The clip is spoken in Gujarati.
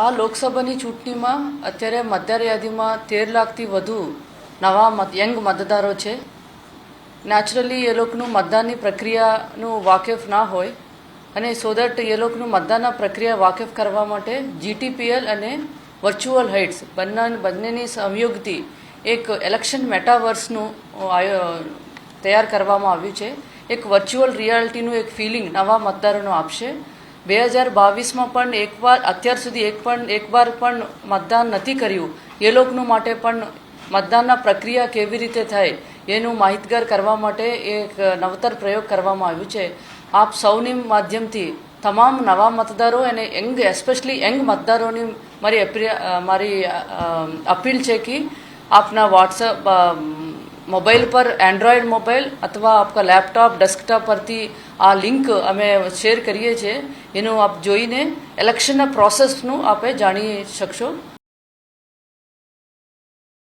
આ લોકસભાની ચૂંટણીમાં અત્યારે મતદાર યાદીમાં તેર લાખથી વધુ નવા યંગ મતદારો છે. નેચરલી એ લોકોનું મતદાનની પ્રક્રિયાનું વાકેફ ના હોય અને સો દેટ એ લોકોનું મતદાનના પ્રક્રિયા વાકેફ કરવા માટે જીટીપીએલ અને વર્ચ્યુઅલ હાઇટ્સ બંને, બંનેની સંયોગથી એક ઇલેક્શન મેટાવર્સનું તૈયાર કરવામાં આવ્યું છે. એક વર્ચ્યુઅલ રિયાલિટીનું એક ફિલિંગ નવા મતદારોનું આપશે. બે હજાર બાવીસમાં પણ એકવાર, અત્યાર સુધી એક પણ, એકવાર પણ મતદાન નથી કર્યું. એ લોકોનું માટે પણ મતદાનના પ્રક્રિયા કેવી રીતે થાય એનું માહિતગાર કરવા માટે એક નવતર પ્રયોગ કરવામાં આવ્યું છે. આપ સૌની માધ્યમથી તમામ નવા મતદારો અને યંગ એસ્પેશલી યંગ મતદારોની મારી મારી અપીલ છે કે આપના વોટ્સઅપ મોબાઈલ પર એન્ડ્રોઈડ મોબાઈલ અથવા આપકા લેપટોપ, ડેસ્કટોપ પરથી આ લિંક અમે શેર કરીએ છીએ. એનું આપ જોઈને ઇલેક્શનના પ્રોસેસનું આપે જાણી શકશો.